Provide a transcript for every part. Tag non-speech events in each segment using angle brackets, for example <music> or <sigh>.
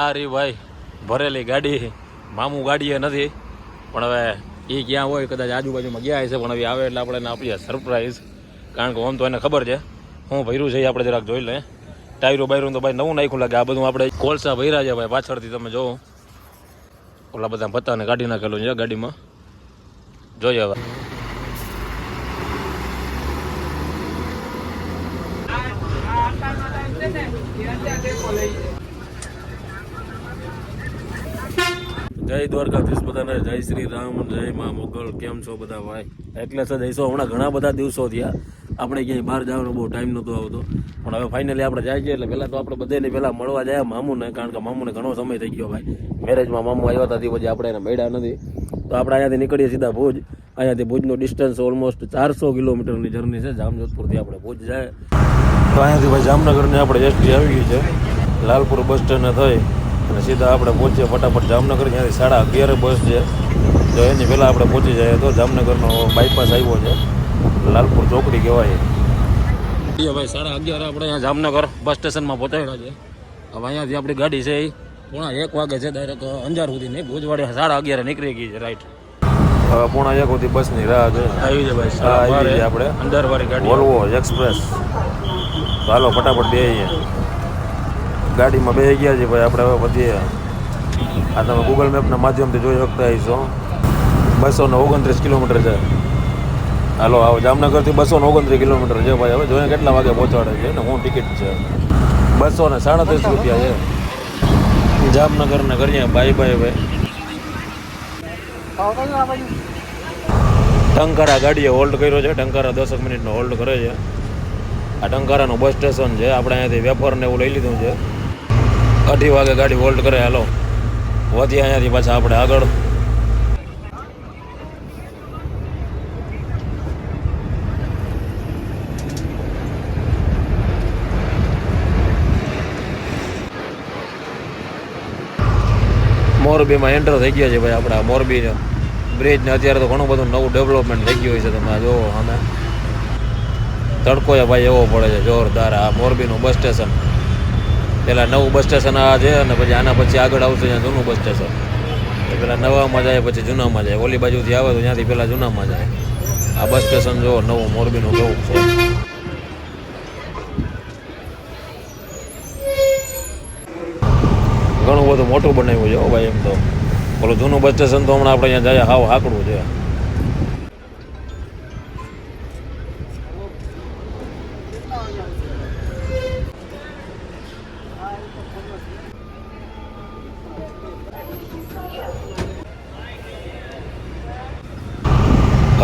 આ રી ભાઈ, ભરેલી ગાડી મામું ગાડીએ નથી. પણ હવે એ ક્યાં હોય, કદાચ આજુબાજુમાં ગયા હશે, પણ હવે આવે એટલે આપણે આપીએ સરપ્રાઈઝ કારણ કે આમ તો એને ખબર છે. હું ભર્યું છે આપણે જરાક જોઈ લે. ટાયરો બાયરું તો ભાઈ નવું નાખ્યું લાગે. આ બધું આપણે કોલસા ભર્યા છે ભાઈ, પાછળથી તમે જોવો. ઓલા બધા પત્તાને કાઢી નાખેલું છે ગાડીમાં. જોઈએ હવે. જય દ્વારકાધીશ બધાને, જય શ્રી રામ, જય મા મોગલ, કેમ છો બધા ભાઈ? એટલે જ જઈશું હમણાં ઘણા બધા દિવસો થયા. આપણે ક્યાંય બહાર જવાનો બહુ ટાઈમ નહોતો આવતો. પણ હવે ફાઇનલી આપણે જાય છે એટલે પહેલાં તો આપણે બધાને પહેલાં મળવા જાય મામુને, કારણ કે મામુને ઘણો સમય થઈ ગયો ભાઈ. મેરેજમાં મામુ આવ્યા હતા પછી આપણે એને મળ્યા નથી. તો આપણે અહીંયાથી નીકળીએ સીધા ભુજ. અહીંયાથી ભુજનું ડિસ્ટન્સ ઓલમોસ્ટ ચારસો કિલોમીટરની જર્ની છે. જામજોધપુરથી આપણે ભુજ જાય. તો અહીંયાથી ભાઈ જામનગરની આપણે એસટી આવી ગઈ છે. લાલપુર બસ સ્ટેન્ડે થઈ. અને સીધા આપણે પહોંચીએ ફટાફટ જામનગર ત્યાંથી સાડા અગિયારે બસ છે. તો એની પહેલાં આપણે પહોંચી જઈએ તો જામનગરનો બાયપાસ આવ્યો છે. લાલપુર ચોકડી કહેવાય. ભાઈ સાડા અગિયાર આપણે અહીંયા જામનગર બસ સ્ટેશનમાં પહોંચાડ્યા છે. હવે અહીંયાથી આપણી ગાડી છે એ. પોણા એક વાગે છે ડાયરેક્ટ અંજાર સુધી નહીં ભુજવાડી સાડા અગિયારે નીકળી ગઈ છે રાઈટ હવે પોણા એક સુધી બસની રાહ છે આવી છે ભાઈ આવી છે આપણે. અંજાર વાળી ગાડી. વોલ્વો એક્સપ્રેસ ચાલો ફટાફટ ફટાફટ બેસીએ ગાડીમાં બેસી ગયા છે ભાઈ. આપણે હવે વધીએ આ તમે ગૂગલ મેપના માધ્યમથી જોઈ શકતા હશો બસો ને ઓગણત્રીસ કિલોમીટર છે. હાલો, આવો જામનગરથી બસો ને ઓગણત્રીસ કિલોમીટર છે ભાઈ. હવે જોઈએ કેટલા વાગે પહોંચાડે છે ને? હું ટિકિટ છે. બસો ને સાડત્રીસ રૂપિયા છે. જામનગરને કરીએ બાય બાય ભાઈ. ટંકારા ગાડીએ હોલ્ડ કર્યો છે. ટંકારા દસક મિનિટનો હોલ્ડ કરે છે. આ ટંકારાનું બસ સ્ટેશન છે. આપણે અહીંયાથી વેપારને એવું લઈ લીધું છે. અઢી વાગે ગાડી હોલ્ડ કરે, હાલો. વધી અહીંયાથી પાછા આપણે આગળ. મોરબીમાં એન્ટર થઈ ગયા છે ભાઈ આપણા મોરબી બ્રિજ ને અત્યારે તો ઘણું બધું નવું ડેવલપમેન્ટ થઈ ગયું છે, તમે જોવો અમે તડકો ભાઈ એવો પડે છે, જોરદાર આ મોરબીનું બસ સ્ટેશન. પેલા નવું બસ સ્ટેશન આ છે અને પછી આના પછી આગળ આવશે ત્યાં જૂનું બસ સ્ટેશન. પેલા નવામાં જાય, પછી જૂનામાં જાય. ઓલી બાજુથી આવે તો ત્યાંથી પેલા જૂનામાં જાય. આ બસ સ્ટેશન જો નવું મોરબીનું કેવું છે. ઘણું બધું મોટું બનાવ્યું છે ભાઈ એમ તો. પેલું જૂનું બસ સ્ટેશન તો હમણાં આપણે અહીંયા જાય, હાવ હાકડું છે.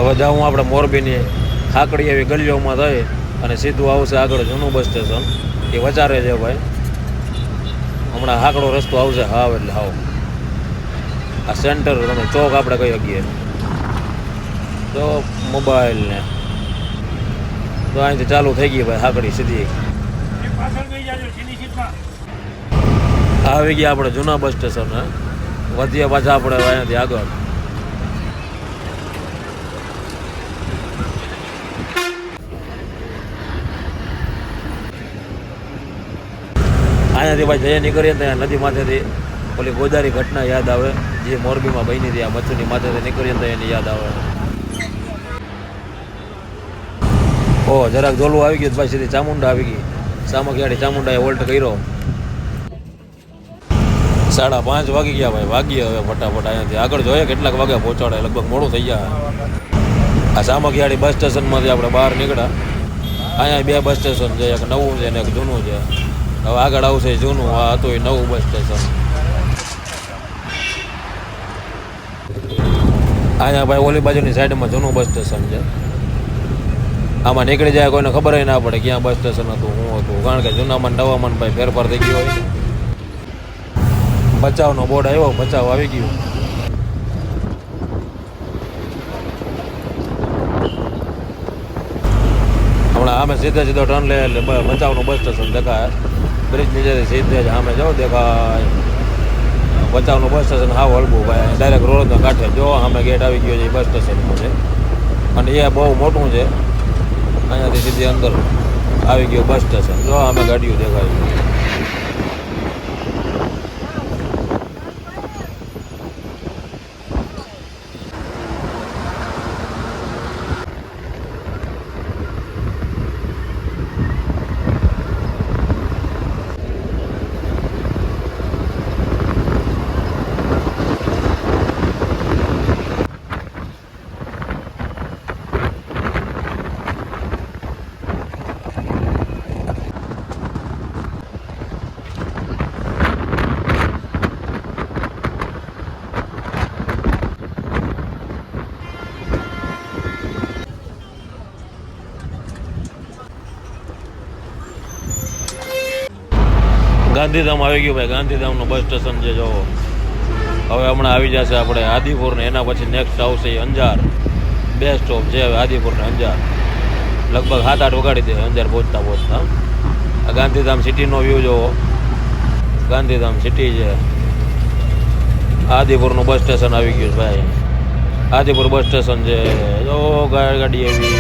હવે જાઉં આપણે મોરબીની હાકડી એવી ગલીઓમાં થઈ અને સીધું આવશે આગળ જૂનું બસ સ્ટેશન. એ વચારે છે ભાઈ. હમણાં હાકડો રસ્તો આવશે હાવ એટલે હાવ. આ સેન્ટર તમે ચોક આપણે કહી શકીએ તો મોબાઈલ ને. તો અહીંથી ચાલુ થઈ ગઈ ભાઈ હાકડી સીધી. આવી ગયા આપણે જૂના બસ સ્ટેશન વધીએ પાછા આપણે અહીંયાથી આગળ. અહીંયાથી ભાઈ જઈએ નીકળીએ ને ત્યાં નદી માથેથી ઓલી ગોદારી ઘટના યાદ આવે. જે મોરબીમાં બની હતી, આ મચ્છુની માથેથી નીકળીએ ને એની યાદ આવે. ઓ જરાક જોલું આવી ગયું ભાઈ સીધી ચામુંડા આવી ગઈ. સામખિયાળી ચામુંડાએ વોલ્ટ કર્યો. સાડા પાંચ વાગી ગયા ભાઈ, વાગીએ હવે ફટાફટ અહીંયાથી. આગળ જોઈએ કેટલાક વાગ્યા પહોંચાડે, લગભગ મોડું થઈ ગયા. આ સામખિયાળી બસ સ્ટેશનમાંથી આપણે બહાર નીકળ્યા. અહીંયા બે બસ સ્ટેશન છે, એક નવું છે ને એક જૂનું છે. હવે આગળ આવશે જૂનું, આ હતું એ નવું બસ સ્ટેશન. અહીંયા ભાઈ ઓલી બાજુની સાઈડમાં જૂનું બસ સ્ટેશન છે. આમાં નીકળી જાય કોઈને ખબર ના પડે ક્યાં બસ સ્ટેશન હતું, શું હતું. કારણ કે જૂનામાં નવામાં ભાઈ ફેરફાર થઈ ગયો હોય. બચાવનો બોર્ડ આવ્યો, બચાવ આવી ગયો. હમણાં આમે સીધે સીધો ટર્ન લે એટલે બચાવનું બસ સ્ટેશન દેખાય. બ્રિજ નીચેથી સીધે જ સામે જાઓ દેખાય. બચાવનું બસ સ્ટેશન હાવ હલકું ભાઈ. ડાયરેક્ટ રોડના કાંઠે જો સામે ગેટ આવી ગયો છે બસ સ્ટેશનનું છે. અને એ બહુ મોટું છે. અહીંયાથી સીધી અંદર આવી ગયો બસ સ્ટેશન. જો સામે ગાડીઓ દેખાય. ગાંધીધામ આવી ગયું ભાઈ. ગાંધીધામનું બસ સ્ટેશન છે જો હવે હમણાં આવી જશે આપણે આદિપુર ને એના પછી નેક્સ્ટ આવશે અંજાર. બે સ્ટોપ છે હવે આદિપુર ને અંજાર. લગભગ સાત આઠ વગાડી દે અંજાર પહોંચતા પહોંચતા. આ ગાંધીધામ સિટીનો વ્યૂ જોવો ગાંધીધામ સિટી છે. આદિપુરનું બસ સ્ટેશન આવી ગયું છે ભાઈ. આદિપુર બસ સ્ટેશન છે. જો ગાડી આવી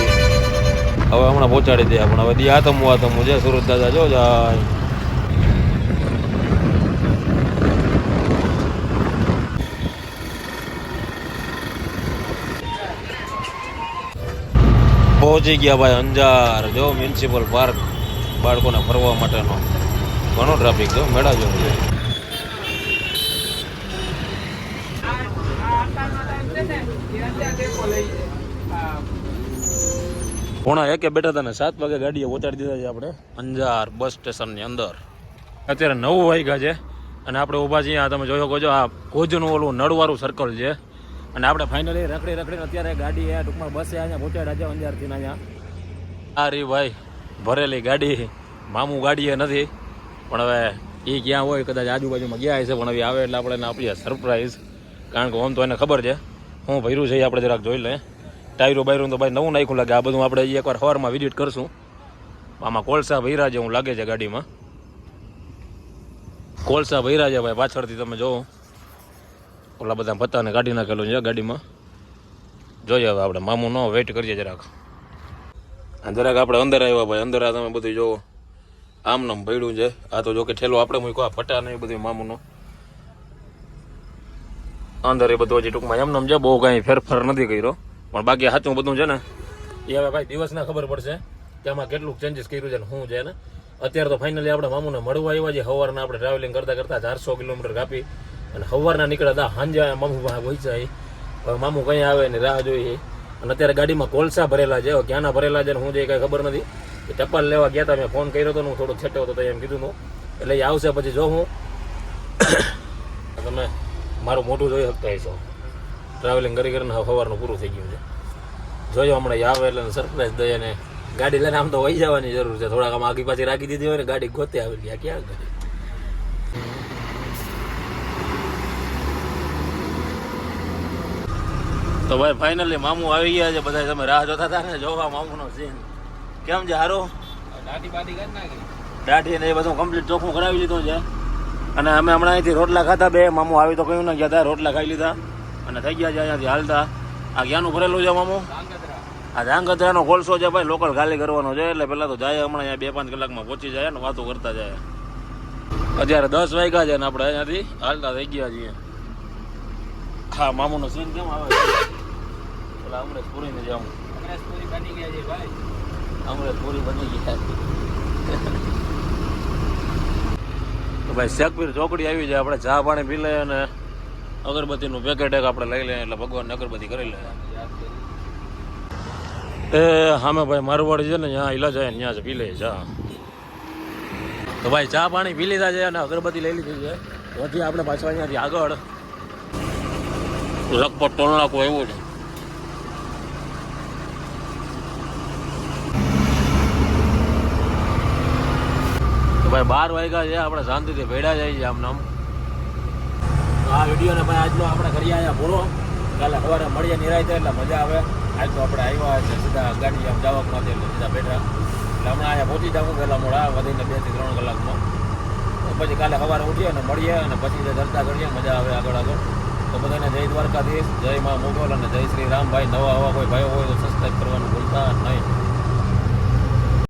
હવે હમણાં પહોંચાડી દે આપણે. હવે દી આતમું આતમું છે સુરત દાદા, જો જાય. પહોંચી ગયા ભાઈ અંજાર. જો મ્યુનિસિપલ પાર્ક બાળકોને ફરવા માટેનો. ઘણો ટ્રાફિક જો મેળા જેવું છે. પોણા એકે બેઠા હતા ને સાત વાગે ગાડીએ પહોંચાડી દીધા છે આપણે. અંજાર બસ સ્ટેશનની અંદર. અત્યારે નવ વાગ્યા છે અને આપણે ઊભા છીએ. આ તમે શકો છો, આ ભોજનું ઓલું નળવાળું સર્કલ છે. અને આપણે ફાઇનલી રખડી રખડીને અત્યારે ગાડી આ ટૂંકમાં બસે અહીંયા પહોંચ્યા રાજા અંજારથી અહીંયા. આ રી ભાઈ, ભરેલી ગાડી. મામું ગાડીએ નથી. પણ હવે એ ક્યાં હોય કદાચ આજુબાજુમાં ગયા હશે, પણ હવે આવે એટલે આપણે એને આપીએ સરપ્રાઈઝ કારણ કે આમ તો એને ખબર છે. હું ભર્યું છે એ આપણે જરાક જોઈ લઈએ ટાયરો બાયરું તો ભાઈ નવું નાખ્યું લાગે. આ બધું આપણે એકવાર સવારમાં વિઝિટ કરશું. આમાં કોલસા ભૈરા જેવું લાગે છે ગાડીમાં. કોલસા ભૈરા છે ભાઈ, પાછળથી તમે જોવો. ઓલા બધા પત્તાને કાઢી નાખેલું છે ગાડીમાં. જોઈએ હવે આપણે. મામું ન વેઇટ કરીએ જરાક. જરાક આપણે અંદર આવ્યા ભાઈ. અંદર આ તમે બધું જોવો. આમ નામ ભયડું છે. આ તો જો કે ઠેલો આપણે મૂક્યો, આ ફટા નહીં બધું મામુનો. અંદર એ બધું હજી ટૂંકમાં એમ નામ છે, બહુ કાંઈ ફેરફાર નથી કર્યો. પણ બાકી સાચું બધું છે ને, એ હવે ભાઈ દિવસના ખબર પડશે કે આમાં કેટલું ચેન્જીસ કર્યું છે ને શું છે ને. અત્યારે તો ફાઇનલી આપણે મામુને મળવા આવ્યા છે સવારના આપણે ટ્રાવેલિંગ કરતા કરતા ચારસો કિલોમીટર કાપી. અને સવારના નીકળ્યા હતા સાંજે મામુ પાસે પહોંચ્યા હવે મામું કઈ આવે ને રાહ જોઈએ. અને અત્યારે ગાડીમાં કોલસા ભરેલા છે. ક્યાંના ભરેલા છે ને જે કાંઈ ખબર નથી. એ ટપાલ લેવા ગયા હતા મેં ફોન કર્યો હતો ને હું થોડુંક છેટો હતો તો એમ કીધું એટલે એ આવશે પછી જો હું. <coughs> તમે મારું મોટું જોઈ શકતા હશો. ટ્રાવેલિંગ કરી કરીને સવારનું પૂરું થઈ ગયું છે. જોજો હમણાં આવે એટલે સરપ્રાઈઝ દઈએ અને ગાડી લઈને આમ તો વહી જવાની જરૂર છે. થોડાક આમ આગી પાછી રાખી દીધી હોય ને, ગાડી ગોતે આવી ગયા. ક્યાં ગાડી? તો ભાઈ ફાઇનલી મામુ આવી ગયા છે બધા તમે રાહ જોતા હતા ને, જોવા મામુનો સીન કેમ છે, હારો? દાઢી ને એ બધું કમ્પ્લીટ ચોખ્ખું કરાવી લીધું છે. અને અમે હમણાં અહીંથી રોટલા ખાતા બે, મામુ આવી તો કયું ના, ગયા હતા રોટલા ખાઈ લીધા. અને થઈ ગયા છે, અહીંયાથી હાલતા. આ ક્યાંનું ભરેલું છે, મામુ? આ ધાંગધ્રાનો કોલસો છે, ભાઈ લોકલ ખાલી કરવાનો છે, એટલે પેલા તો જાય હમણાં અહીંયા બે, પાંચ કલાકમાં પહોંચી જાય ને વાતો કરતા જાય. અત્યારે દસ વાગ્યા છે ને આપણે અહીંયાથી, હાલતા થઈ ગયા છીએ. હા મામુનો સીન કેમ આવે છે? પેલા અમરેશ પૂરી ને જામ અમરેશ પૂરી બની ગયા તો ભાઈ શેખપીર ચોકડી આવી જાય આપણે ચા પાણી પી લઈએ અને અગરબત્તીનું પેકેટ એક આપણે લઈ લઈએ એટલે ભગવાનને અગરબત્તી કરી લઈએ. એ હામે ભાઈ મારવાડી છે ને ત્યાં ઈલાજ આવે ત્યાં જ પી લઈએ ચા તો ભાઈ ચા પાણી પી લીધા છે અને અગરબત્તી લઈ લીધી છે. પછી આપણે પાછા અહીંયાથી આગળ લગભગ ટોલનાકો એવું છે ભાઈ બાર વાગ્યા છે, આપણે શાંતિથી ભેડા જાય છે આમ નામ આ વિડીયોને ભાઈ આજનો આપણે કરી આવ્યા પૂરો. કાલે સવારે મળીએ નિરાય એટલે મજા આવે. આજ તો આપણે આવ્યા છે સીધા ગાડી આમ જવા નથી એટલે સીધા બેઠા એટલે હમણાં અહીંયા પહોંચી જવું પહેલાં મોડા, વધીને બેથી ત્રણ કલાકમાં. પછી કાલે સવારે ઉઠીએ અને મળીએ અને પછી ચર્ચા કરીએ, મજા આવે આગળ આગળ. તો બધાને જય દ્વારકાધીશ, જય મા મોગલ અને જય શ્રી રામ. ભાઈ નવા આવા કોઈ ભાઈઓ હોય તો સબસ્ક્રાઈબ કરવાનું ભૂલતા નહીં.